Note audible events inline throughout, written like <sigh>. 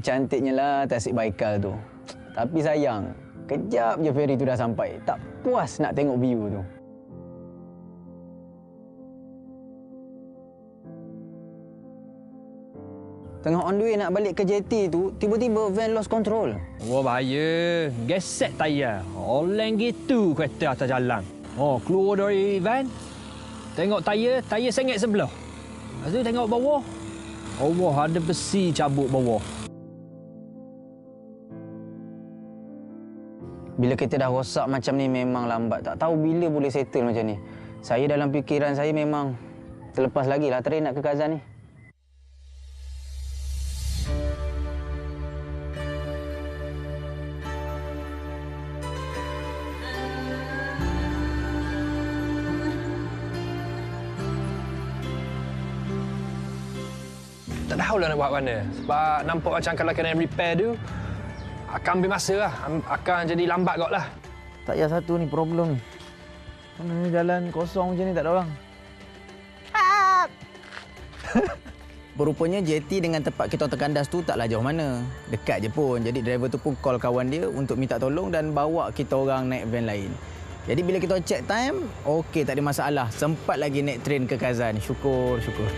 cantiknya lah tasik Baikal tu. Tapi sayang, kejap je ferry tu dah sampai. Tak puas nak tengok view tu. Tengah on the way nak balik ke JT tu, tiba-tiba van lost control. Wah bahaya. Gesek tayar. Oleng gitu kereta atas jalan. Oh, keluar dari van. Tengok tayar, tayar sengit sebelah. Lepas tu tengok bawah. Allah, ada besi cabut bawah. Bila kita dah rosak macam ni memang lambat. Tak tahu bila boleh settle macam ni. Saya dalam fikiran saya memang terlepas lagi lah train nak ke Kazan ni. Tak tahu lah nak buat mana. Sebab nampak macam kalau kena repair tu, akan ambil masa lah. Akan jadi lambat kot lah. Tak payah satu ni problem ni. Mana ni jalan kosong macam ni tak ada orang. <laughs> Berupanya JT dengan tempat kita terkandas tu taklah jauh mana. Dekat je pun. Jadi driver tu pun call kawan dia untuk minta tolong dan bawa kita orang naik van lain. Jadi bila kita check time, okey tak ada masalah. Sempat lagi naik train ke Kazan. Syukur, syukur.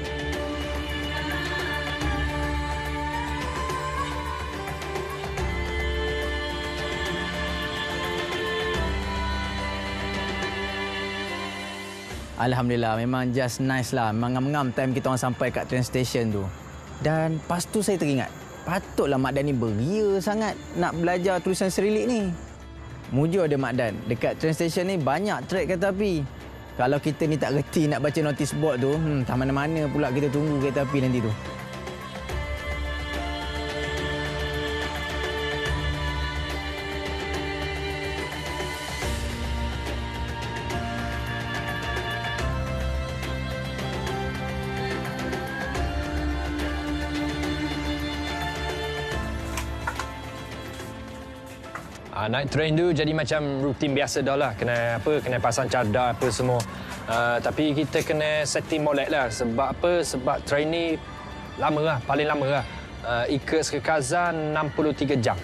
Alhamdulillah, memang just nice lah. Memang ngam-ngam time kita orang sampai kat train station tu. Dan pas tu saya teringat, patutlah Mak Dan ni beria sangat nak belajar tulisan Serilik ni. Mujur dia Mak Dan, dekat train station ni banyak track kereta api. Kalau kita ni tak reti nak baca notice board tu, hmm, tak mana-mana pula kita tunggu kereta api nanti tu. Ah, naik train tu jadi macam rutin biasa dah lah. Kena apa, kena pasang cadar apa semua. Ah, tapi kita kena setting molek lah. Sebab apa? Sebab train ni lama lah, paling lama lah. Uh, Ikut ke Kazan 63 jam.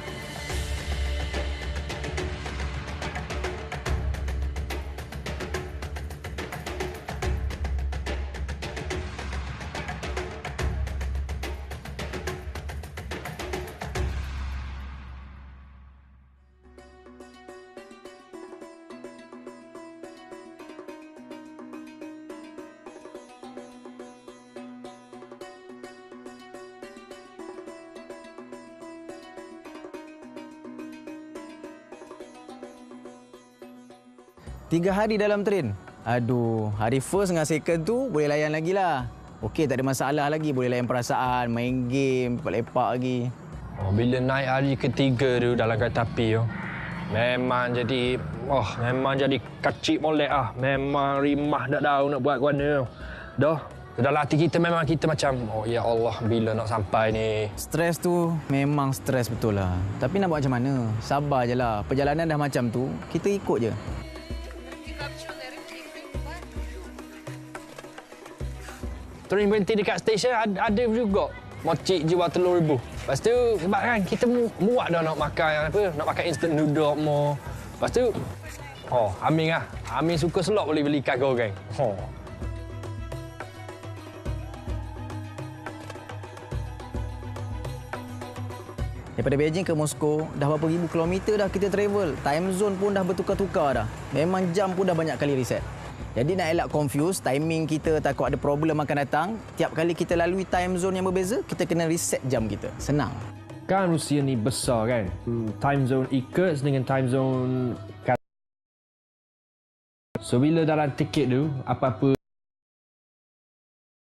Tiga hari dalam train. Aduh, hari first dengan second tu boleh layan lagi lah. Okey, tak ada masalah lagi. Boleh layan perasaan, main game, lepak-lepak lagi. Oh, bila naik hari ketiga tu dalam kereta api tu, memang jadi, oh, memang jadi kacik molek ah. Memang rimah tak tahu nak buat ke mana. Dah, dalam hati kita memang kita macam, oh ya Allah, bila nak sampai ni. Stres tu memang stres betul lah. Tapi nak buat macam mana? Sabar je lah. Perjalanan dah macam tu, kita ikut je. Train berhenti dekat stesen ada, juga mocik jual telur ribu. Lepas tu sebab kan kita mu, muak dah nak makan apa, nak makan instant noodle mo. Lepas tu oh, Amin lah. Amin suka selok boleh beli ikan goreng. Oh. Daripada Beijing ke Moskow, dah berapa ribu kilometer dah kita travel. Time zone pun dah bertukar-tukar dah. Memang jam pun dah banyak kali reset. Jadi nak elak confuse, timing kita takut ada problem akan datang, tiap kali kita lalui time zone yang berbeza, kita kena reset jam kita. Senang. Kan Rusia ni besar kan. Hmm, Time zone ikut dengan time zone So bila dalam tiket tu apa-apa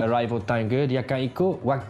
arrival time ke dia akan ikut waktu